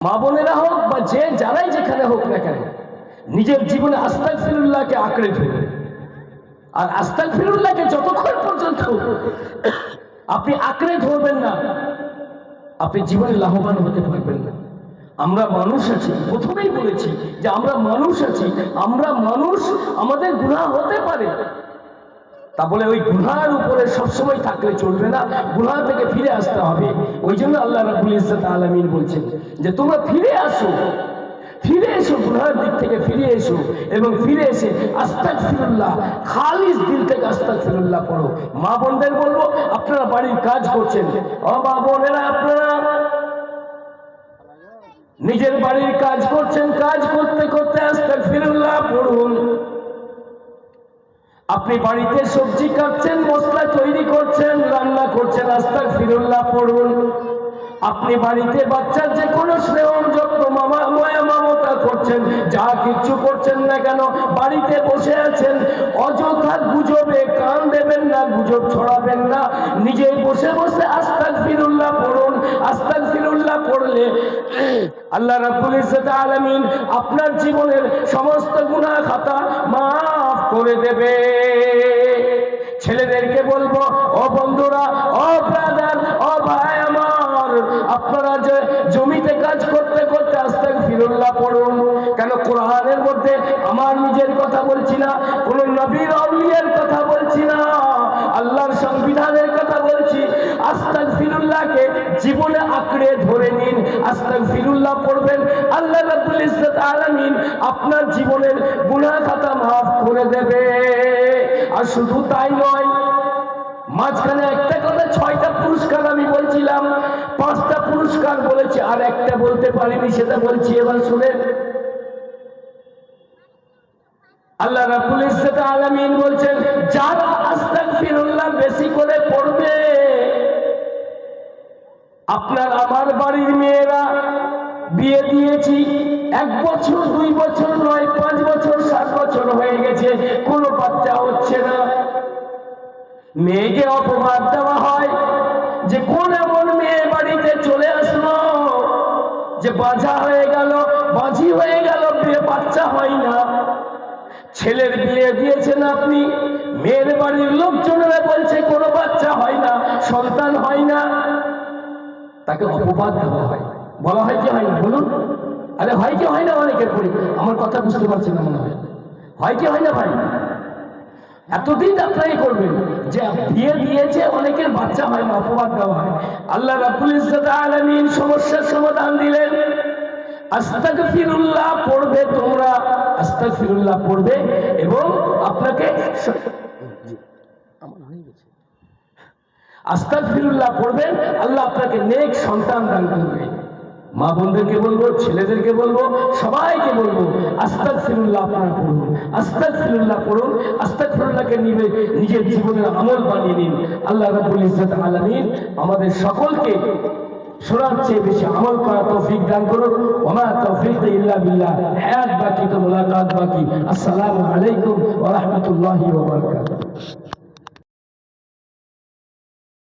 মা বোনেরা হোক বা যে যারাই যেখানে হোক না কেন, নিজের জীবনে আস্তাক ফিরুল্লাহকে আঁকড়ে ধরবে আর আস্তাক ফিরুল্লাহকে যতক্ষণ পর্যন্ত আপনি আঁকড়ে ধরবেন না, আপনি জীবনে লাভবান হতে পারবেন না। আমরা মানুষ আছি, প্রথমেই বলেছি যে আমরা মানুষ আছি, আমরা মানুষ, আমাদের গুণা হতে পারে। তা বলে ওই গুনার উপরে সবসময় থাকলে চলবে না গুনাহ থেকে ফিরে আসতে হবে। ওই জন্য আল্লাহ রাবুল ইসলাত আলমিন বলছেন যে, তোমরা ফিরে আসো, ফিরে এসো গুনার দিক থেকে ফিরে এসো এবং ফিরে এসে আস্তাক ফিরুল্লাহ খালিস দিল থেকে আস্তাক ফিরুল্লাহ পড়ো। মা বোনদের বলব, আপনারা বাড়ির কাজ করছেন। ও মা বোনেরা, আপনারা নিজের বাড়ির কাজ করছেন, কাজ করতে করতে আস্তাক আপনি বাড়িতে সবজি কাটছেন, মশলা তৈরি করছেন, রান্না করছেন আস্তাক ফিরুল্লাহ পড়ুন। আপনি বাড়িতে বাচ্চার যে কোনো স্নেহ যত্ন মামা, ময়া মমতা করছেন, যা কিছু করছেন না কেন, বাড়িতে বসে আছেন, অযথা গুজবে কান দেবেন না, গুজব ছড়াবেন না, নিজেই বসে বসে আস্তাক ফিরুল্লাহ পড়ুন আস্তাক ফিরুল্লাহ পড়লে আল্লাহ রাব্বুল ইজ্জত আলামিন আপনার জীবনের সমস্ত গুনাহ খাতা মাফ করে দেবে। ছেলেদেরকে বলব, ও বন্ধুরা, ও ব্রাদার ও ভাই আমার, আপনারা যে জমিতে কাজ করতে করতে আস্তাক ফিরুল্লাহ পড়ুন। কেন কোরআনের মধ্যে আমার নিজের কথা বলছি না, কোন নবীর অলিয়ের কথা বলছি না, আল্লাহর সংবিধানের কথা বলছি। আস্তাক ফিরুল্লাহকে জীবনে আঁকড়ে ধরে নিন আস্তাক ফিরুল্লাহ পড়বেন। আল্লাহ রাব্বুল ইজ্জত আলামিন আপনার জীবনের গুনাহ খাতা মাফ করে দেবে। আর শুধু তাই নয়, মাঝখানে একটা কথা, ছয়টা পুরস্কার আমি বলছিলাম, পাঁচটা পুরস্কার বলেছি, আর একটা বলতে পারিনি, সেটা বলছি, এবার শুনেন। আল্লাহ রাব্বুল ইজ্জত আলামিন বলছেন, যারা আস্তাগফিরুল্লাহ বেশি করে পড়বে আপনার আমার বাড়ির মেয়েরা বিয়ে দিয়েছি। এক বছর, দুই বছর নয়, পাঁচ বছর, সাত বছর হয়ে গেছে, কোনো বাচ্চা হচ্ছে না। মেয়েকে অপবাদ দেওয়া হয় যে কোন এমন মেয়ে বাড়িতে চলে আসলো যে বাজা হয়ে গেল, বাজি হয়ে গেল, বিয়ে বাচ্চা হয় না। ছেলের বিয়ে দিয়েছেন আপনি, মেয়ের বাড়ির লোকজনেরা তাকে অপবাদ দেওয়া হয়। বলা হয় কি হয় না বলুন। আরে, হয় কি হয় না অনেকের পরে আমার কথা বুঝতে পারছেন না মনে হয়। হয় কি হয় না ভাই এতদিন আপনারাই করবেন যে বিয়ে দিয়েছে অনেকের বাচ্চা হয় না, অপবাদ দেওয়া হয়। আল্লাহ রাব্বুল ইজ্জত আলামিন সমস্যার সমাধান দিলেন। আস্তাক ফিরুল্লাহ পড়বে তোমরা। আস্তাগফিরুল্লাহ পড়বে এবং আপনাকে স- জি, আমার হয়ে গেছে আস্তাগফিরুল্লাহ পড়বেন, আল্লাহ আপনাকে নেক সন্তান দান করবে। মা বোনদেরকে বলব, ছেলেদেরকে বলব, সবাইকে বলব আস্তাক ফিরুল্লাহ আপনারা পড়ুন আস্তাক ফিরুল্লাহ পড়ুন আস্তাক ফিরুল্লাহকে নিবে, নিজের জীবনের আমল বানিয়ে নিন। আল্লাহ রাবুল ইজ্জত আলমিন আমাদের সকলকে শোনার চেয়ে বেশি আমল করা তৌফিক দান করুন। ওমা তৌফিক ইল্লা বিল্লাহ। হায়াত বাকি তো মুলাকাত বাকি। আসসালামু আলাইকুম ওয়া রাহমাতুল্লাহি ওয়া বারাকাতুহু।